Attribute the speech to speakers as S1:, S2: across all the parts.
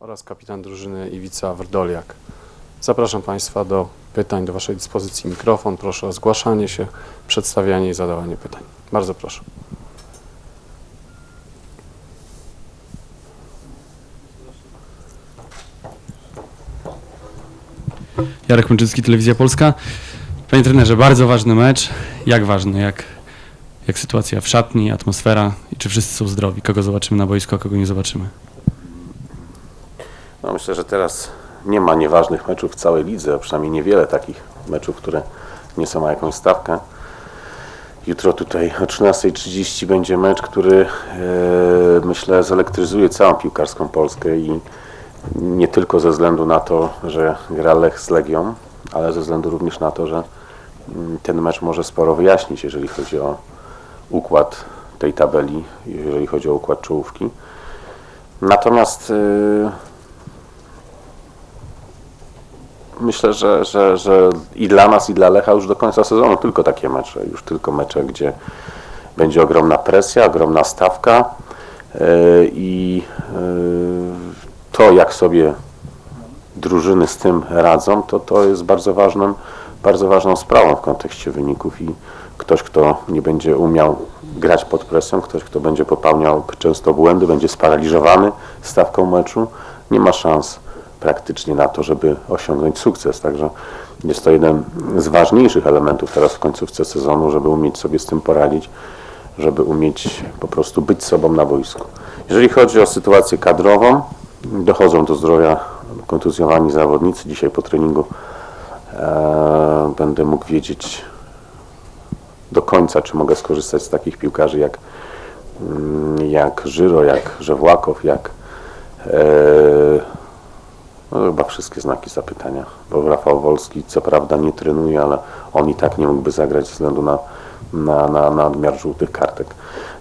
S1: oraz kapitan drużyny Iwica Wrdoliak. Zapraszam Państwa do pytań. Do Waszej dyspozycji mikrofon. Proszę o zgłaszanie się, przedstawianie i zadawanie pytań. Bardzo proszę.
S2: Jarek Męczycki, Telewizja Polska. Panie trenerze, bardzo ważny mecz. Jak ważny? Jak, jak sytuacja w szatni, atmosfera i czy wszyscy są zdrowi? Kogo zobaczymy na boisku, a kogo nie zobaczymy?
S3: No myślę, że teraz nie ma nieważnych meczów w całej lidze, a przynajmniej niewiele takich meczów, które nie są na jakąś stawkę. Jutro tutaj o 13.30 będzie mecz, który e, myślę zelektryzuje całą piłkarską Polskę i nie tylko ze względu na to, że gra Lech z Legią, ale ze względu również na to, że mm, ten mecz może sporo wyjaśnić, jeżeli chodzi o układ tej tabeli, jeżeli chodzi o układ czołówki. Natomiast e, myślę, że, że, że i dla nas, i dla Lecha już do końca sezonu tylko takie mecze, już tylko mecze, gdzie będzie ogromna presja, ogromna stawka yy, i yy, to, jak sobie drużyny z tym radzą, to to jest bardzo ważną, bardzo ważną sprawą w kontekście wyników i ktoś, kto nie będzie umiał grać pod presją, ktoś, kto będzie popełniał często błędy, będzie sparaliżowany stawką meczu, nie ma szans praktycznie na to, żeby osiągnąć sukces. Także jest to jeden z ważniejszych elementów teraz w końcówce sezonu, żeby umieć sobie z tym poradzić, żeby umieć po prostu być sobą na boisku. Jeżeli chodzi o sytuację kadrową, dochodzą do zdrowia kontuzjowani zawodnicy. Dzisiaj po treningu e, będę mógł wiedzieć do końca, czy mogę skorzystać z takich piłkarzy jak, mm, jak Żyro, jak Żewłakow, jak e, no, chyba wszystkie znaki zapytania, bo Rafał Wolski co prawda nie trenuje, ale on i tak nie mógłby zagrać ze względu na, na, na nadmiar żółtych kartek.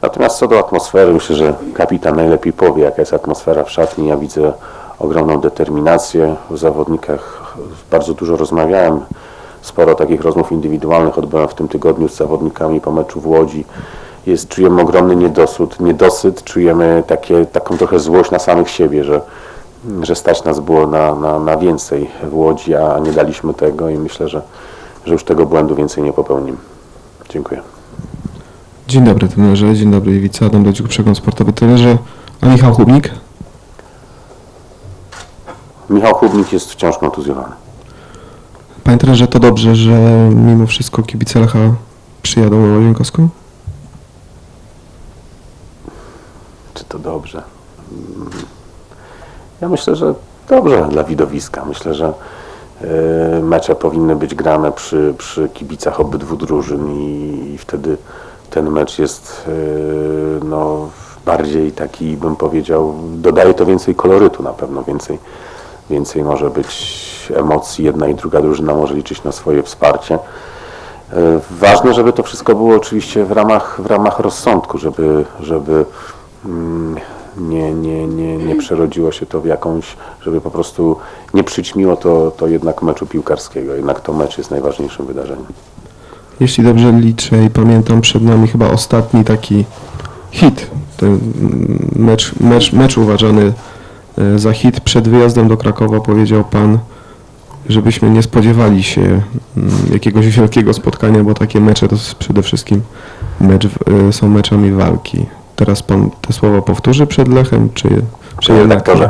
S3: Natomiast co do atmosfery, myślę, że kapitan najlepiej powie, jaka jest atmosfera w szatni. Ja widzę ogromną determinację w zawodnikach. Bardzo dużo rozmawiałem, sporo takich rozmów indywidualnych odbyłem w tym tygodniu z zawodnikami po meczu w Łodzi. Jest, czujemy ogromny niedosyt, niedosyt czujemy takie, taką trochę złość na samych siebie, że że stać nas było na, na, na więcej w Łodzi, a nie daliśmy tego i myślę, że, że już tego błędu więcej nie popełnimy. Dziękuję.
S4: Dzień dobry trenerze, dzień dobry Iwica, Adam Dodziuk, Przegląd Sportowy trenerze, a Michał Chubnik?
S3: Michał Chubnik jest wciąż kontuzjowany.
S4: Panie trenerze, to dobrze, że mimo wszystko kibice Lecha przyjadą na Łazienkowską?
S3: Czy to dobrze? Ja myślę, że dobrze dla widowiska. Myślę, że e, mecze powinny być grane przy, przy kibicach obydwu drużyn i, i wtedy ten mecz jest e, no, bardziej taki, bym powiedział, dodaje to więcej kolorytu na pewno, więcej, więcej może być emocji. Jedna i druga drużyna może liczyć na swoje wsparcie. E, Ważne, żeby to wszystko było oczywiście w ramach, w ramach rozsądku, żeby, żeby mm, nie, nie, nie, nie przerodziło się to w jakąś, żeby po prostu nie przyćmiło to, to jednak meczu piłkarskiego. Jednak to mecz jest najważniejszym wydarzeniem.
S4: Jeśli dobrze liczę i pamiętam, przed nami chyba ostatni taki hit, ten mecz, mecz, mecz uważany e, za hit. Przed wyjazdem do Krakowa powiedział Pan, żebyśmy nie spodziewali się mm, jakiegoś wielkiego spotkania, bo takie mecze to przede wszystkim mecz, e, są meczami walki. Teraz Pan te słowa powtórzy przed Lechem, czy, czy
S3: Panie
S4: jednak
S3: redaktorze,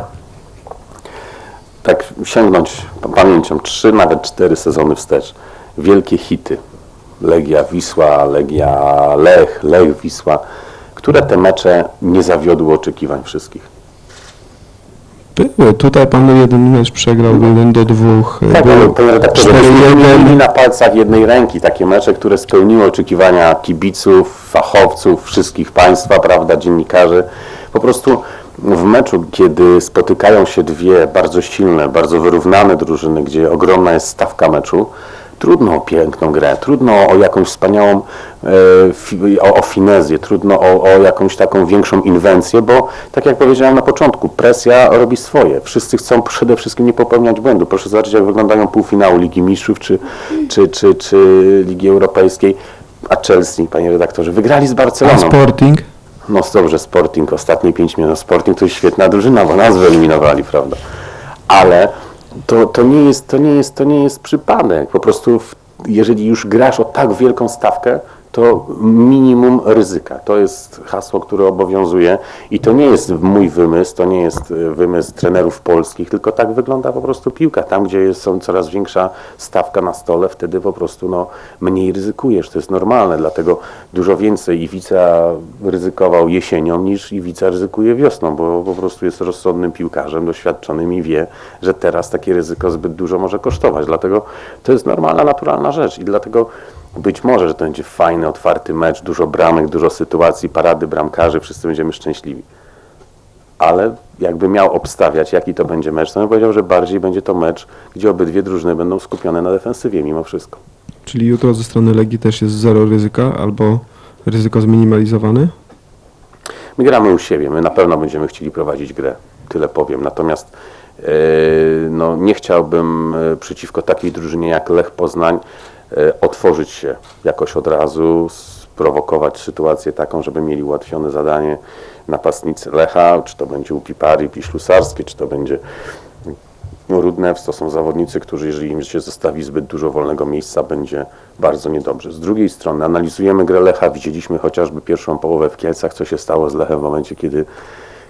S3: tak sięgnąć pa- pamięcią trzy, nawet cztery sezony wstecz. Wielkie hity. Legia Wisła, Legia Lech, Lech Wisła. Które te mecze nie zawiodły oczekiwań wszystkich?
S4: Były. Tutaj Pan jeden mecz przegrał 1 do 2.
S3: Tak, panie redaktorze,
S4: 4-1.
S3: były na palcach jednej ręki takie mecze, które spełniły oczekiwania kibiców, fachowców, wszystkich państwa, prawda, dziennikarzy. Po prostu w meczu, kiedy spotykają się dwie bardzo silne, bardzo wyrównane drużyny, gdzie ogromna jest stawka meczu, trudno o piękną grę, trudno o jakąś wspaniałą, e, o, o finezję, trudno o, o jakąś taką większą inwencję, bo tak jak powiedziałem na początku, presja robi swoje. Wszyscy chcą przede wszystkim nie popełniać błędu. Proszę zobaczyć, jak wyglądają półfinały Ligi Mistrzów czy, czy, czy, czy Ligi Europejskiej. A Chelsea, panie redaktorze, wygrali z
S4: A
S3: Barceloną.
S4: Sporting?
S3: No dobrze, Sporting, ostatnie 5 minut. Sporting to jest świetna drużyna, bo nas wyeliminowali, prawda? Ale to, to, nie jest, to, nie jest, to nie jest przypadek. Po prostu w, jeżeli już grasz o tak wielką stawkę, to minimum ryzyka. To jest hasło, które obowiązuje i to nie jest mój wymysł, to nie jest y, wymysł trenerów polskich, tylko tak wygląda po prostu piłka. Tam, gdzie jest coraz większa stawka na stole, wtedy po prostu no, mniej ryzykujesz. To jest normalne, dlatego dużo więcej Iwica ryzykował jesienią niż Iwica ryzykuje wiosną, bo po prostu jest rozsądnym piłkarzem, doświadczonym i wie, że teraz takie ryzyko zbyt dużo może kosztować. Dlatego to jest normalna, naturalna rzecz i dlatego być może, że to będzie fajny, otwarty mecz, dużo bramek, dużo sytuacji, parady bramkarzy, wszyscy będziemy szczęśliwi. Ale jakby miał obstawiać, jaki to będzie mecz, to bym powiedział, że bardziej będzie to mecz, gdzie obydwie drużyny będą skupione na defensywie mimo wszystko.
S4: Czyli jutro ze strony Legii też jest zero ryzyka albo ryzyko zminimalizowane?
S3: My gramy u siebie, my na pewno będziemy chcieli prowadzić grę, tyle powiem. Natomiast e, no, nie chciałbym e, przeciwko takiej drużynie jak Lech Poznań otworzyć się jakoś od razu, sprowokować sytuację taką, żeby mieli ułatwione zadanie napastnicy Lecha, czy to będzie Upipari, Piślusarskie, czy to będzie Rudnews to są zawodnicy, którzy jeżeli im się zostawi zbyt dużo wolnego miejsca, będzie bardzo niedobrze. Z drugiej strony analizujemy grę Lecha, widzieliśmy chociażby pierwszą połowę w Kielcach, co się stało z Lechem w momencie, kiedy,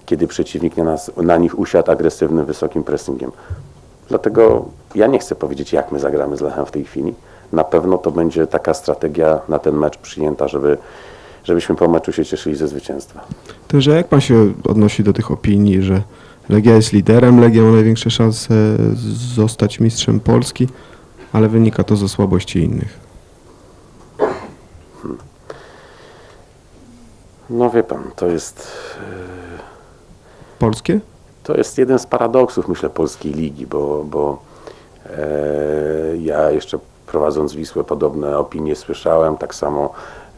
S3: kiedy przeciwnik na, nas, na nich usiadł agresywnym, wysokim pressingiem. Dlatego ja nie chcę powiedzieć, jak my zagramy z Lechem w tej chwili. Na pewno to będzie taka strategia na ten mecz przyjęta, żeby, żebyśmy po meczu się cieszyli ze zwycięstwa.
S4: To, że jak pan się odnosi do tych opinii, że Legia jest liderem, Legia ma największe szanse zostać mistrzem Polski, ale wynika to ze słabości innych.
S3: No wie pan, to jest
S4: Polskie?
S3: To jest jeden z paradoksów, myślę, polskiej ligi, bo, bo e, ja jeszcze prowadząc Wisłę podobne opinie słyszałem, tak samo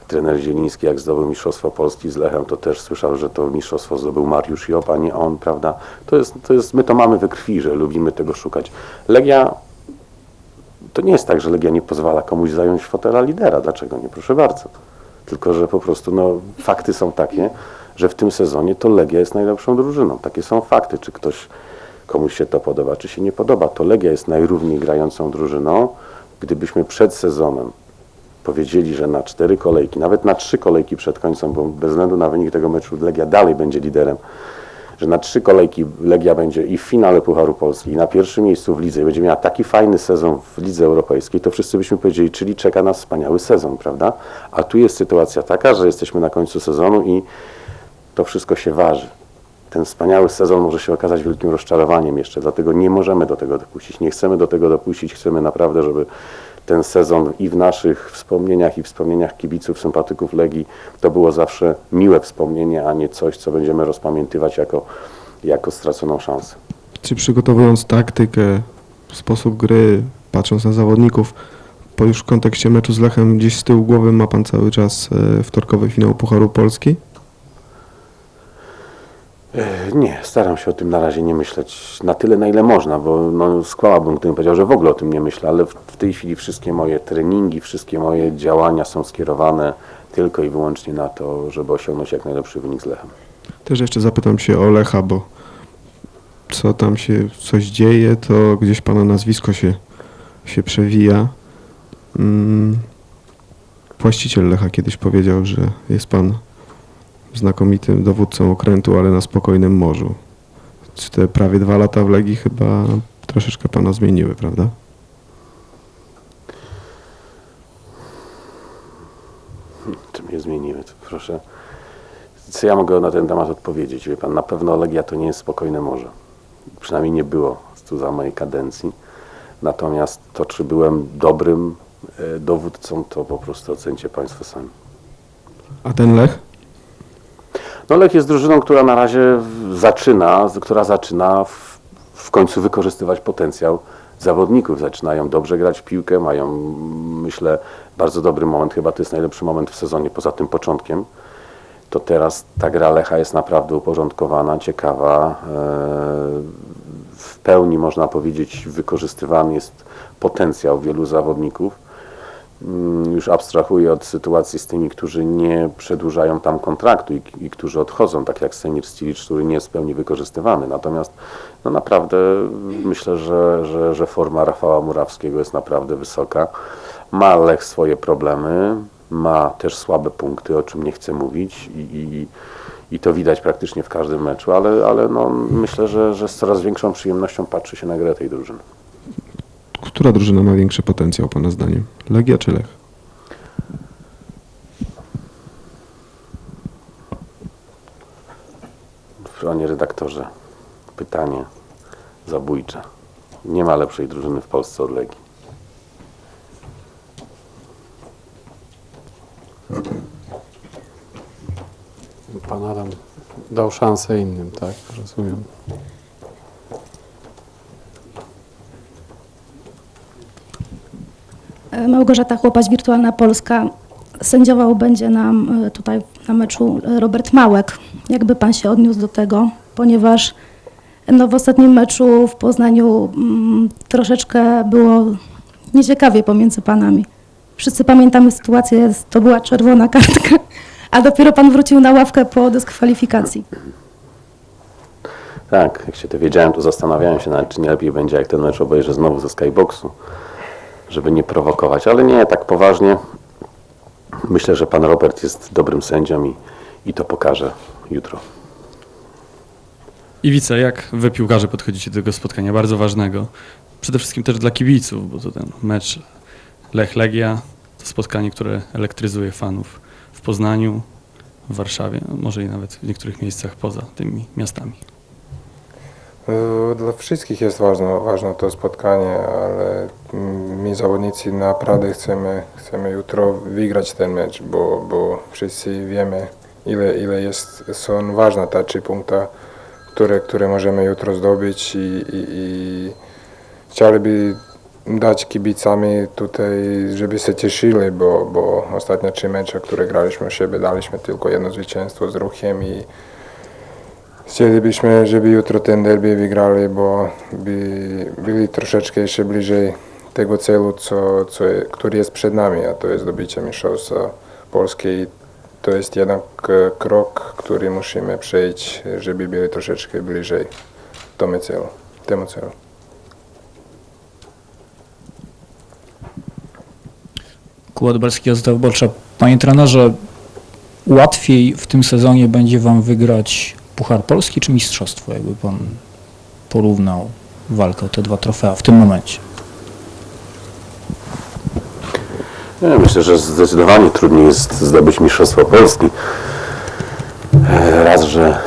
S3: trener Zieliński jak zdobył Mistrzostwo Polski z Lechem, to też słyszał, że to mistrzostwo zdobył Mariusz Job, a nie on, prawda? To jest, to jest, my to mamy we krwi, że lubimy tego szukać. Legia, to nie jest tak, że Legia nie pozwala komuś zająć fotela lidera, dlaczego nie? Proszę bardzo. Tylko, że po prostu no, fakty są takie, że w tym sezonie to Legia jest najlepszą drużyną. Takie są fakty. Czy ktoś, komuś się to podoba, czy się nie podoba. To Legia jest najrówniej grającą drużyną. Gdybyśmy przed sezonem powiedzieli, że na cztery kolejki, nawet na trzy kolejki przed końcem, bo bez względu na wynik tego meczu Legia dalej będzie liderem, że na trzy kolejki Legia będzie i w finale Pucharu Polski, i na pierwszym miejscu w lidze, i będzie miała taki fajny sezon w lidze europejskiej, to wszyscy byśmy powiedzieli, czyli czeka nas wspaniały sezon, prawda? A tu jest sytuacja taka, że jesteśmy na końcu sezonu i to wszystko się waży. Ten wspaniały sezon może się okazać wielkim rozczarowaniem jeszcze, dlatego nie możemy do tego dopuścić. Nie chcemy do tego dopuścić, chcemy naprawdę, żeby ten sezon i w naszych wspomnieniach, i wspomnieniach kibiców, sympatyków Legii to było zawsze miłe wspomnienie, a nie coś, co będziemy rozpamiętywać jako, jako straconą szansę.
S4: Czy przygotowując taktykę, sposób gry, patrząc na zawodników, po już w kontekście meczu z Lechem gdzieś z tyłu głowy ma pan cały czas e, wtorkowy finał Pucharu Polski?
S3: E, Nie, staram się o tym na razie nie myśleć na tyle, na ile można, bo no, skłamałbym, gdybym powiedział, że w ogóle o tym nie myślę, ale w, w tej chwili wszystkie moje treningi, wszystkie moje działania są skierowane tylko i wyłącznie na to, żeby osiągnąć jak najlepszy wynik z Lechem.
S4: Też jeszcze zapytam się o Lecha, bo co tam się coś dzieje, to gdzieś pana nazwisko się, się przewija. Mm, właściciel Lecha kiedyś powiedział, że jest pan znakomitym dowódcą okrętu, ale na spokojnym morzu. Czy te prawie dwa lata w Legii chyba troszeczkę pana zmieniły, prawda?
S3: Czy mnie zmieniły? To proszę. Co ja mogę na ten temat odpowiedzieć? Wie pan, na pewno Legia to nie jest spokojne morze. Przynajmniej nie było tu za mojej kadencji. Natomiast to, czy byłem dobrym e, dowódcą, to po prostu ocencie Państwo sami.
S4: A ten Lech?
S3: No Lech jest drużyną, która na razie zaczyna, która zaczyna w, w końcu wykorzystywać potencjał zawodników. Zaczynają dobrze grać w piłkę, mają myślę bardzo dobry moment, chyba to jest najlepszy moment w sezonie poza tym początkiem. To teraz ta gra Lecha jest naprawdę uporządkowana, ciekawa. e, W pełni można powiedzieć wykorzystywany jest potencjał wielu zawodników. Mm, już abstrahuję od sytuacji z tymi, którzy nie przedłużają tam kontraktu i, i którzy odchodzą, tak jak Semir Stilic, który nie jest w pełni wykorzystywany. Natomiast no naprawdę myślę, że, że, że forma Rafała Murawskiego jest naprawdę wysoka. Ma Lech swoje problemy, ma też słabe punkty, o czym nie chcę mówić i, i, i to widać praktycznie w każdym meczu, ale, ale no, myślę, że, że z coraz większą przyjemnością patrzy się na grę tej drużyny.
S4: Która drużyna ma większy potencjał, Pana zdaniem? Legia czy Lech?
S3: Panie redaktorze, pytanie zabójcze. Nie ma lepszej drużyny w Polsce od Legii.
S1: Pan Adam dał szansę innym, tak? Rozumiem.
S5: Małgorzata Chłopać, Wirtualna Polska. Sędziował będzie nam e, tutaj na meczu e, Robert Małek. Jakby pan się odniósł do tego, ponieważ no, w ostatnim meczu w Poznaniu mm, troszeczkę było nieciekawie pomiędzy panami. Wszyscy pamiętamy sytuację, to była czerwona kartka, a dopiero pan wrócił na ławkę po dyskwalifikacji.
S3: Tak, jak się to wiedziałem, to zastanawiałem się nawet, czy nie lepiej będzie, jak ten mecz obejrzę znowu ze Skyboxu, żeby nie prowokować. Ale nie, tak poważnie. Myślę, że pan Robert jest dobrym sędzią i, i to pokaże jutro.
S2: Iwica, jak wy piłkarze podchodzicie do tego spotkania bardzo ważnego? Przede wszystkim też dla kibiców, bo to ten mecz Lech-Legia to spotkanie, które elektryzuje fanów w Poznaniu, w Warszawie, a może i nawet w niektórych miejscach poza tymi miastami.
S6: E, Dla wszystkich jest ważne, ważne to spotkanie, ale my zawodnicy naprawdę chcemy, chcemy jutro wygrać ten mecz, bo, bo wszyscy wiemy ile, ile jest, są ważne te trzy punkty, które, które możemy jutro zdobyć i, i, i chcieliby dać kibicami tutaj, żeby się cieszyli, bo, bo ostatnie trzy mecze, które graliśmy u siebie, daliśmy tylko jedno zwycięstwo z ruchem i Chcielibyśmy, żeby jutro ten derby wygrali, bo by byli troszeczkę jeszcze bliżej tego celu, co, co, który jest przed nami, a to jest zdobycie Mistrzostwa Polski. I To jest jeden k- krok, który musimy przejść, żeby byli troszeczkę bliżej temu celu. Temu celu.
S7: Belski Gazeta Wyborcza. Panie trenerze, łatwiej w tym sezonie będzie Wam wygrać Puchar Polski czy Mistrzostwo, jakby Pan porównał walkę o te dwa trofea w tym momencie?
S3: Nie, myślę, że zdecydowanie trudniej jest zdobyć Mistrzostwo Polski. E, Raz, że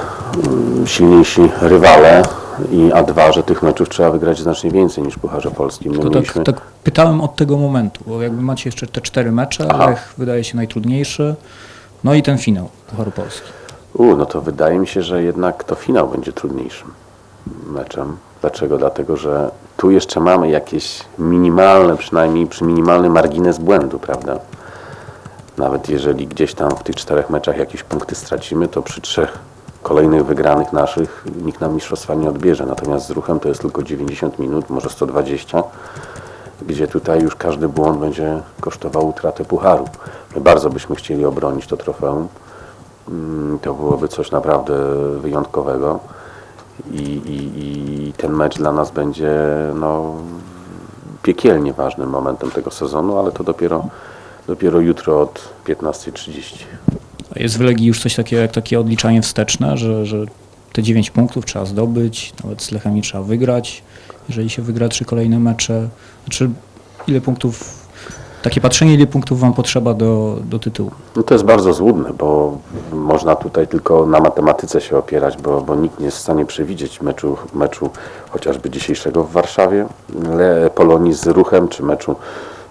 S3: mm, silniejsi rywale i a dwa, że tych meczów trzeba wygrać znacznie więcej niż Pucharze Polskim. My
S7: To tak,
S3: mieliśmy...
S7: tak pytałem od tego momentu, bo jakby macie jeszcze te cztery mecze,
S3: Aha.
S7: Lech wydaje się najtrudniejszy, no i ten finał Pucharu Polski.
S3: U, no to wydaje mi się, że jednak to finał będzie trudniejszym meczem. Dlaczego? Dlatego, że tu jeszcze mamy jakieś minimalne, przynajmniej przy minimalny margines błędu, prawda? Nawet jeżeli gdzieś tam w tych czterech meczach jakieś punkty stracimy, to przy trzech kolejnych wygranych naszych nikt nam mistrzostwa nie odbierze. Natomiast z ruchem to jest tylko 90 minut, może 120, gdzie tutaj już każdy błąd będzie kosztował utratę pucharu. My bardzo byśmy chcieli obronić to trofeum. Mm, To byłoby coś naprawdę wyjątkowego i, i, i ten mecz dla nas będzie no, piekielnie ważnym momentem tego sezonu, ale to dopiero, dopiero jutro od 15.30.
S7: A jest w Legii już coś takiego jak takie odliczanie wsteczne, że, że te 9 punktów trzeba zdobyć, nawet z Lechem nie trzeba wygrać, jeżeli się wygra trzy kolejne mecze. Znaczy, ile punktów, takie patrzenie, ile punktów Wam potrzeba do, do tytułu?
S3: No to jest bardzo złudne, bo można tutaj tylko na matematyce się opierać, bo, bo nikt nie jest w stanie przewidzieć meczu, meczu chociażby dzisiejszego w Warszawie, Le, Polonii z Ruchem, czy meczu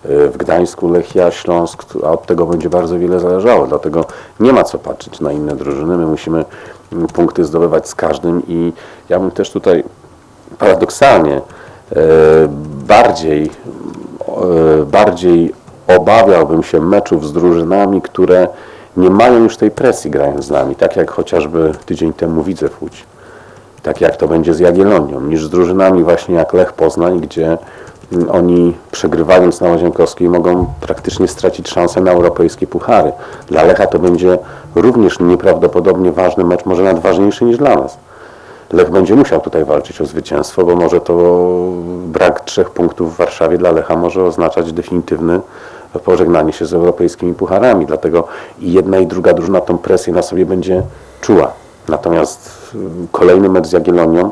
S3: y, w Gdańsku, Lechia, Śląsk, a od tego będzie bardzo wiele zależało, dlatego nie ma co patrzeć na inne drużyny, my musimy mm, punkty zdobywać z każdym i ja bym też tutaj paradoksalnie e, bardziej, e, bardziej obawiałbym się meczów z drużynami, które nie mają już tej presji grając z nami, tak jak chociażby tydzień temu Widzew Łódź, tak jak to będzie z Jagiellonią, niż z drużynami właśnie jak Lech Poznań, gdzie mm, oni przegrywając na Łazienkowskiej mogą praktycznie stracić szansę na europejskie puchary. Dla Lecha to będzie również nieprawdopodobnie ważny mecz, może nawet ważniejszy niż dla nas. Lech będzie musiał tutaj walczyć o zwycięstwo, bo może to brak trzech punktów w Warszawie dla Lecha może oznaczać definitywny pożegnanie się z europejskimi pucharami. Dlatego i jedna i druga drużyna tą presję na sobie będzie czuła. Natomiast y, kolejny mecz z Jagiellonią,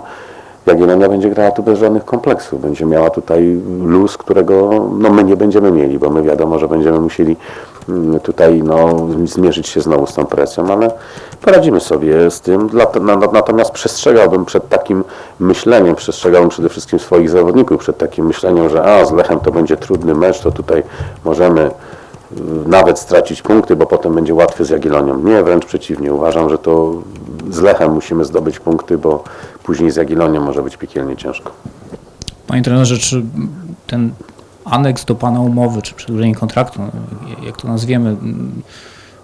S3: Jagiellonia będzie grała tu bez żadnych kompleksów. Będzie miała tutaj luz, którego no, my nie będziemy mieli, bo my wiadomo, że będziemy musieli tutaj no, zmierzyć się znowu z tą presją, ale poradzimy sobie z tym. Natomiast przestrzegałbym przed takim myśleniem, przestrzegałbym przede wszystkim swoich zawodników przed takim myśleniem, że a z Lechem to będzie trudny mecz, to tutaj możemy y, nawet stracić punkty, bo potem będzie łatwy z Jagiellonią. Nie, wręcz przeciwnie. Uważam, że to z Lechem musimy zdobyć punkty, bo później z Jagiellonią może być piekielnie ciężko.
S7: Panie trenerze, czy ten aneks do Pana umowy, czy przedłużenie kontraktu, jak to nazwiemy,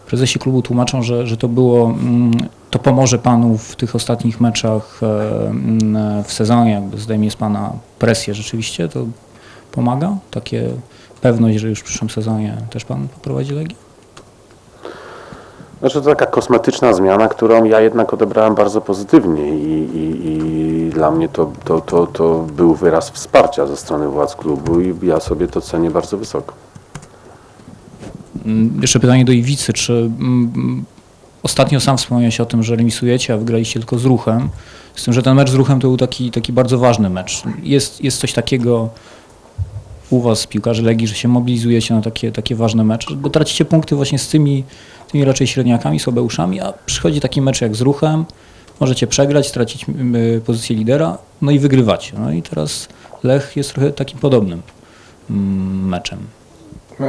S7: prezesi klubu tłumaczą, że, że to było, mm, to pomoże Panu w tych ostatnich meczach e, mm, w sezonie, jakby zdejmie z Pana presję rzeczywiście, to pomaga? Takie pewność, że już w przyszłym sezonie też Pan poprowadzi Legię?
S3: Znaczy to taka kosmetyczna zmiana, którą ja jednak odebrałem bardzo pozytywnie i, i, i dla mnie to, to, to, to był wyraz wsparcia ze strony władz klubu i ja sobie to cenię bardzo wysoko.
S7: Mm, Jeszcze pytanie do Iwicy, czy mm, ostatnio sam wspomniałeś o tym, że remisujecie, a wygraliście tylko z ruchem, z tym, że ten mecz z ruchem to był taki, taki bardzo ważny mecz. Jest, jest coś takiego u was, piłkarzy Legii, że się mobilizujecie na takie, takie ważne mecze, bo tracicie punkty właśnie z tymi, tymi raczej średniakami, słabeuszami, a przychodzi taki mecz jak z ruchem, możecie przegrać, stracić pozycję lidera, no i wygrywacie. No i teraz Lech jest trochę takim podobnym mm, meczem.
S6: No,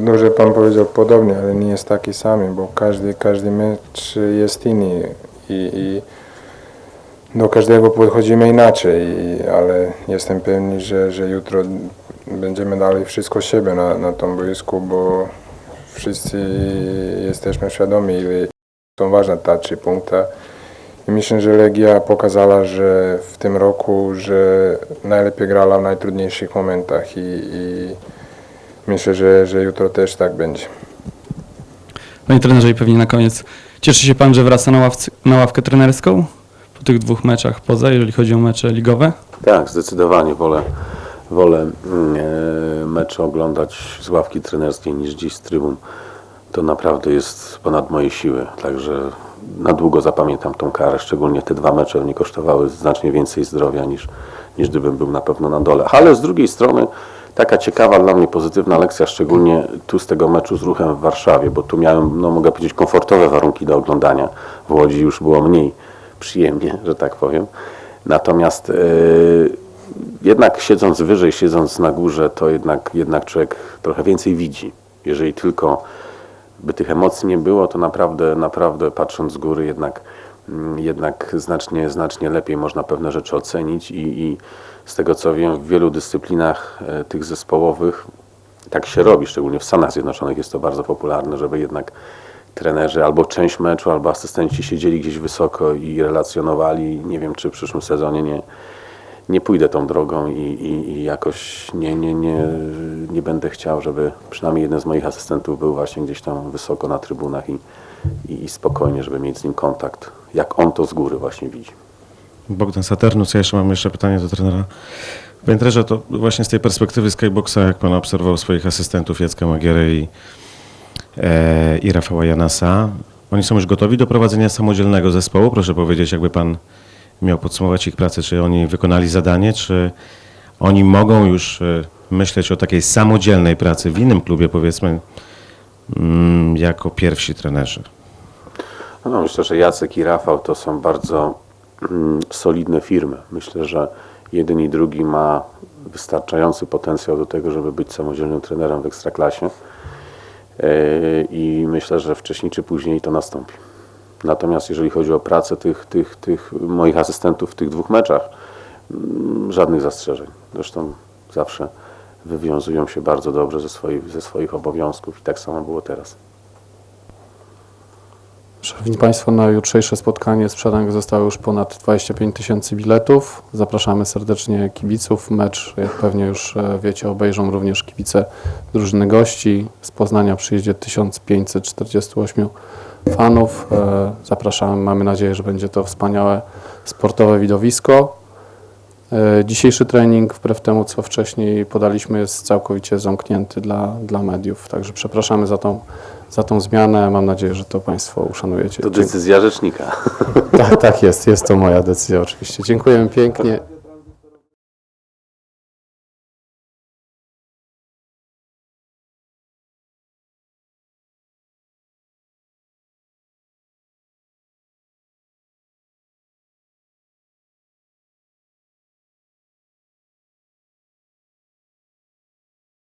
S6: dobrze, pan powiedział podobnie, ale nie jest taki sam, bo każdy, każdy mecz jest inny i, i do każdego podchodzimy inaczej, ale jestem pewny, że, że jutro będziemy dali wszystko siebie na, na tym boisku, bo wszyscy jesteśmy świadomi, ile są ważne te trzy punkty. I myślę, że Legia pokazała, że w tym roku, że najlepiej grała w najtrudniejszych momentach i, i Myślę, że, że jutro też tak będzie.
S2: Panie trenerze i pewnie na koniec, cieszy się Pan, że wraca na, ławce, na ławkę trenerską po tych dwóch meczach poza, jeżeli chodzi o mecze ligowe?
S3: Tak, zdecydowanie wolę, wolę mm, e, mecze oglądać z ławki trenerskiej niż dziś z trybun. To naprawdę jest ponad moje siły, także na długo zapamiętam tą karę, szczególnie te dwa mecze mnie kosztowały znacznie więcej zdrowia niż, niż gdybym był na pewno na dole. Ale z drugiej strony taka ciekawa dla mnie pozytywna lekcja, szczególnie tu z tego meczu z ruchem w Warszawie, bo tu miałem, no mogę powiedzieć, komfortowe warunki do oglądania. W Łodzi już było mniej przyjemnie, że tak powiem. Natomiast e, jednak siedząc wyżej, siedząc na górze, to jednak, jednak człowiek trochę więcej widzi. Jeżeli tylko by tych emocji nie było, to naprawdę, naprawdę patrząc z góry jednak, mm, jednak znacznie, znacznie lepiej można pewne rzeczy ocenić i, i z tego co wiem w wielu dyscyplinach e, tych zespołowych tak się robi, szczególnie w Stanach Zjednoczonych jest to bardzo popularne, żeby jednak trenerzy albo część meczu, albo asystenci siedzieli gdzieś wysoko i relacjonowali. Nie wiem, czy w przyszłym sezonie nie, nie pójdę tą drogą i, i, i jakoś nie, nie, nie, nie będę chciał, żeby przynajmniej jeden z moich asystentów był właśnie gdzieś tam wysoko na trybunach i, i, i spokojnie, żeby mieć z nim kontakt, jak on to z góry właśnie widzi.
S8: Bogdan Saturnus, ja jeszcze mam jeszcze pytanie do trenera. Panie trenerze, to właśnie z tej perspektywy Skyboxa, jak pan obserwował swoich asystentów Jacka Magiery i, e, i Rafała Janasa, oni są już gotowi do prowadzenia samodzielnego zespołu? Proszę powiedzieć, jakby pan miał podsumować ich pracę, czy oni wykonali zadanie, czy oni mogą już e, myśleć o takiej samodzielnej pracy w innym klubie, powiedzmy, mm, jako pierwsi trenerzy?
S3: No, myślę, że Jacek i Rafał to są bardzo mm, solidne firmy. Myślę, że jeden i drugi ma wystarczający potencjał do tego, żeby być samodzielnym trenerem w Ekstraklasie. Yy, I myślę, że wcześniej czy później to nastąpi. Natomiast jeżeli chodzi o pracę tych, tych, tych moich asystentów w tych dwóch meczach, mm, żadnych zastrzeżeń. Zresztą zawsze wywiązują się bardzo dobrze ze swoich, ze swoich obowiązków i tak samo było teraz.
S1: Szanowni Państwo, na jutrzejsze spotkanie sprzedanych zostało już ponad 25 tysięcy biletów. Zapraszamy serdecznie kibiców. Mecz, jak pewnie już e, wiecie, obejrzą również kibice drużyny gości. Z Poznania przyjedzie 1548 fanów. E, Zapraszamy, mamy nadzieję, że będzie to wspaniałe sportowe widowisko. E, Dzisiejszy trening, wbrew temu co wcześniej podaliśmy, jest całkowicie zamknięty dla, dla mediów. Także przepraszamy za tą, za tą zmianę. Mam nadzieję, że to Państwo uszanujecie.
S3: To decyzja rzecznika.
S1: Tak, tak jest. Jest to moja decyzja oczywiście. Dziękujemy pięknie.